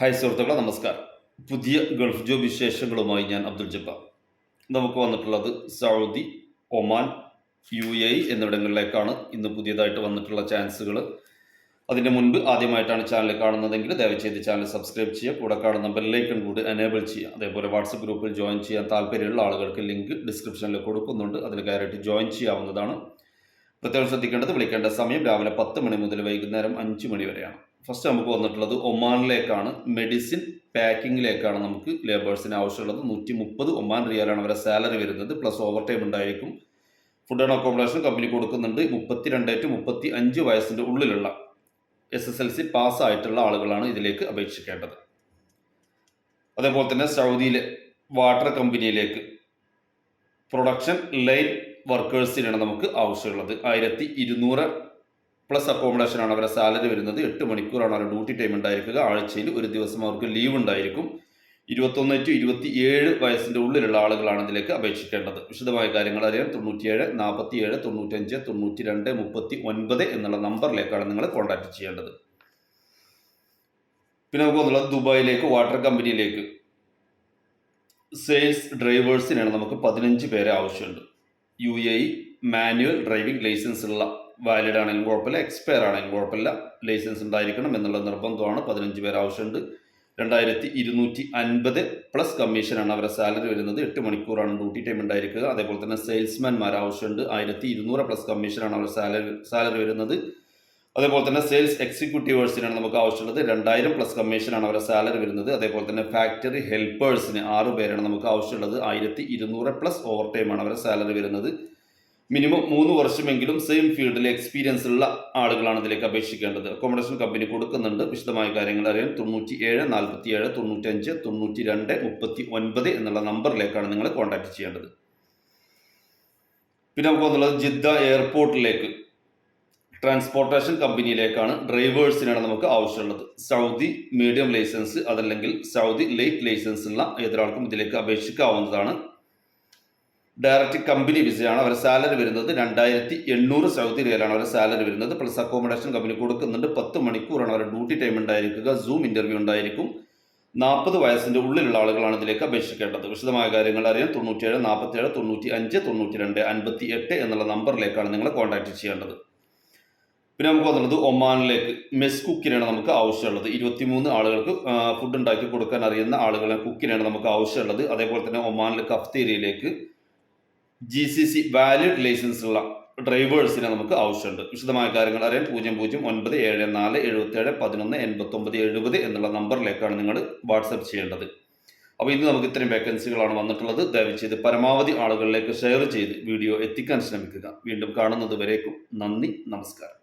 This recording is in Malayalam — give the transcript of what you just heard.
ഹായ് സുഹൃത്തുക്കളെ നമസ്കാരം. പുതിയ ഗൾഫ് ജോബ് വിശേഷങ്ങളുമായി ഞാൻ അബ്ദുൽ ജബ്ബാർ. നമുക്ക് വന്നിട്ടുള്ളത് സൗദി ഒമാൻ യു എ എന്നിവിടങ്ങളിലേക്കാണ് ഇന്ന് പുതിയതായിട്ട് വന്നിട്ടുള്ള ചാൻസുകൾ അതിന്റെ മുൻപ് ആദ്യമായിട്ടാണ് ചാനൽ കാണുന്നതെങ്കിൽ ദയവ് ചെയ്ത് ചാനൽ സബ്സ്ക്രൈബ് ചെയ്യുക. കൂടെ കാണുന്ന ബെല്ലൈക്കൺ കൂടി എനേബിൾ ചെയ്യുക. അതേപോലെ വാട്സപ്പ് ഗ്രൂപ്പിൽ ജോയിൻ ചെയ്യാൻ താല്പര്യമുള്ള ആളുകൾക്ക് ലിങ്ക് ഡിസ്ക്രിപ്ഷനിൽ കൊടുക്കുന്നുണ്ട്. അതിൽ കയറിയിട്ട് ജോയിൻ ചെയ്യാവുന്നതാണ്. പ്രത്യേകം ശ്രദ്ധിക്കേണ്ടത് വിളിക്കേണ്ട സമയം രാവിലെ പത്ത് മണി മുതൽ വൈകുന്നേരം അഞ്ച് മണി വരെയാണ്. ഫസ്റ്റ് നമുക്ക് വന്നിട്ടുള്ളത് ഒമാനിലേക്കാണ്. മെഡിസിൻ പാക്കിങ്ങിലേക്കാണ് നമുക്ക് ലേബേഴ്സിന് ആവശ്യമുള്ളത്. നൂറ്റി മുപ്പത് ഒമാൻ റിയാലാണ് അവരെ സാലറി വരുന്നത്. പ്ലസ് ഓവർ ടൈം ഉണ്ടായിരിക്കും ഫുഡ് ആൻഡ് അക്കോമഡേഷൻ കമ്പനി കൊടുക്കുന്നുണ്ട്. മുപ്പത്തി രണ്ട് ടു മുപ്പത്തി അഞ്ച് വയസ്സിന്റെ ഉള്ളിലുള്ള എസ് എസ് എൽ സി പാസ്സായിട്ടുള്ള ആളുകളാണ് ഇതിലേക്ക് അപേക്ഷിക്കേണ്ടത്. അതേപോലെ തന്നെ സൗദിയിലെ വാട്ടർ കമ്പനിയിലേക്ക് പ്രൊഡക്ഷൻ ലൈൻ വർക്കേഴ്സിനാണ് നമുക്ക് ആവശ്യമുള്ളത്. ആയിരത്തി ഇരുന്നൂറ് പ്ലസ് അക്കോമഡേഷൻ ആണ് അവരുടെ സാലറി വരുന്നത്. എട്ട് മണിക്കൂറാണ് അവരുടെ ഡ്യൂട്ടി ടൈം ഉണ്ടായിരിക്കുക. ആഴ്ചയിൽ ഒരു ദിവസം അവർക്ക് ലീവ് ഉണ്ടായിരിക്കും. ഇരുപത്തൊന്ന് ടു ഇരുപത്തി ഏഴ് വയസ്സിന്റെ ഉള്ളിലുള്ള ആളുകളാണ് ഇതിലേക്ക് അപേക്ഷിക്കേണ്ടത്. വിശദമായ കാര്യങ്ങൾ അറിയാൻ തൊണ്ണൂറ്റിയേഴ് നാൽപ്പത്തിയേഴ് തൊണ്ണൂറ്റഞ്ച് തൊണ്ണൂറ്റി രണ്ട് മുപ്പത്തി ഒൻപത് എന്നുള്ള നമ്പറിലേക്കാണ് നിങ്ങൾ കോൺടാക്ട് ചെയ്യേണ്ടത്. പിന്നെ നമുക്ക് വന്നുള്ളത് ദുബായിലേക്ക് വാട്ടർ കമ്പനിയിലേക്ക് സെയിൽസ് ഡ്രൈവേഴ്സിനാണ് നമുക്ക് പതിനഞ്ച് പേരെ ആവശ്യമുണ്ട്. U A manual driving licence ഉള്ള വാലിഡ് ആണെങ്കിലും കുഴപ്പമില്ല എക്സ്പയർ ആണെങ്കിലും കുഴപ്പമില്ല. ലൈസൻസ് ഉണ്ടായിരിക്കണം എന്നുള്ള നിർബന്ധമാണ്. പതിനഞ്ച് പേർ ആവശ്യമുണ്ട്. രണ്ടായിരത്തി ഇരുന്നൂറ്റി അൻപത് പ്ലസ് കമ്മീഷനാണ് അവരുടെ സാലറി വരുന്നത്. എട്ട് മണിക്കൂറാണ് ഡ്യൂട്ടി ടൈം ഉണ്ടായിരിക്കുക. അതേപോലെ തന്നെ സെയിൽസ്മാൻമാർ ആവശ്യമുണ്ട്. ആയിരത്തി ഇരുന്നൂറ് പ്ലസ് കമ്മീഷനാണ് അവരുടെ സാലറി സാലറി വരുന്നത്. അതേപോലെ തന്നെ സെയിൽസ് എക്സിക്യൂട്ടീവേഴ്സിനാണ് നമുക്ക് ആവശ്യമുള്ളത് രണ്ടായിരം പ്ലസ് കമ്മീഷനാണ് അവരുടെ സാലറി വരുന്നത്. അതേപോലെ തന്നെ ഫാക്ടറി ഹെൽപ്പേഴ്സിന് ആറ് പേരാണ് നമുക്ക് ആവശ്യമുള്ളത്. ആയിരത്തി ഇരുന്നൂറ് പ്ലസ് ഓവർ ടൈമാണ് അവരുടെ സാലറി വരുന്നത്. മിനിമം മൂന്ന് വർഷമെങ്കിലും സെയിം ഫീൽഡിൽ എക്സ്പീരിയൻസ് ഉള്ള ആളുകളാണ് ഇതിലേക്ക് അപേക്ഷിക്കേണ്ടത്. അക്കോമഡേഷൻ കമ്പനി കൊടുക്കുന്നുണ്ട്. വിശദമായ കാര്യങ്ങൾ അറിയാൻ തൊണ്ണൂറ്റി ഏഴ് നാൽപ്പത്തി ഏഴ് തൊണ്ണൂറ്റഞ്ച് തൊണ്ണൂറ്റി രണ്ട് മുപ്പത്തി ഒൻപത് എന്നുള്ള നമ്പറിലേക്കാണ് നിങ്ങൾ കോൺടാക്ട് ചെയ്യേണ്ടത്. പിന്നെ നമുക്ക് വന്നുള്ളത് ജിദ്ദ എയർപോർട്ടിലേക്ക് ട്രാൻസ്പോർട്ടേഷൻ കമ്പനിയിലേക്കാണ് ഡ്രൈവേഴ്സിനാണ് നമുക്ക് ആവശ്യമുള്ളത്. സൗദി മീഡിയം ലൈസൻസ് അതല്ലെങ്കിൽ സൗദി ലൈറ്റ് ലൈസൻസ് ഉള്ള ഏതൊരാൾക്കും ഇതിലേക്ക് അപേക്ഷിക്കാവുന്നതാണ്. Direct company വിസയാണ്. അവരുടെ സാലറി വരുന്നത് രണ്ടായിരത്തി എണ്ണൂറ് സൗദി റിയലാണ് അവരുടെ സാലറി വരുന്നത്. പ്ലസ് അക്കോമഡേഷൻ കമ്പനി കൊടുക്കുന്നുണ്ട്. പത്ത് മണിക്കൂറാണ് അവരുടെ ഡ്യൂട്ടി ടൈം ഉണ്ടായിരിക്കുക. സൂം ഇന്റർവ്യൂ ഉണ്ടായിരിക്കും. നാൽപ്പത് വയസ്സിന്റെ ഉള്ളിലുള്ള ആളുകളാണ് ഇതിലേക്ക് അപേക്ഷിക്കേണ്ടത്. വിശദമായ കാര്യങ്ങൾ അറിയാൻ തൊണ്ണൂറ്റിയേഴ് നാൽപ്പത്തിയേഴ് തൊണ്ണൂറ്റി അഞ്ച് തൊണ്ണൂറ്റി രണ്ട് അൻപത്തി എട്ട് എന്നുള്ള നമ്പറിലേക്കാണ് നിങ്ങൾ കോൺടാക്റ്റ് ചെയ്യേണ്ടത്. പിന്നെ നമുക്ക് വന്നത് ഒമാനിലേക്ക്. മെസ് കുക്കിനാണ് നമുക്ക് ആവശ്യമുള്ളത്. ഇരുപത്തിമൂന്ന് ആളുകൾക്ക് ഫുഡ് ഉണ്ടാക്കി കൊടുക്കാൻ അറിയുന്ന ആളുകളെ കുക്കിനാണ് നമുക്ക് ആവശ്യമുള്ളത്. അതേപോലെ തന്നെ ഒമാനിലെ കഫ്തേരിയയിലേക്ക് G C C valid licence ഉള്ള ഡ്രൈവേഴ്സിനെ നമുക്ക് ആവശ്യമുണ്ട്. വിശദമായ കാര്യങ്ങൾ അറിയാൻ പൂജ്യം പൂജ്യം ഒൻപത് ഏഴ് നാല് എഴുപത്തേഴ് പതിനൊന്ന് എൺപത്തൊമ്പത് എഴുപത് എന്നുള്ള നമ്പറിലേക്കാണ് നിങ്ങൾ വാട്സപ്പ് ചെയ്യേണ്ടത്. അപ്പോൾ ഇന്ന് നമുക്ക് ഇത്രയും വേക്കൻസികളാണ് വന്നിട്ടുള്ളത്. ദയവ് ചെയ്ത് പരമാവധി ആളുകളിലേക്ക് ഷെയർ ചെയ്ത് വീഡിയോ എത്തിക്കാൻ ശ്രമിക്കുക. വീണ്ടും കാണുന്നത് വരേക്കും നന്ദി നമസ്കാരം.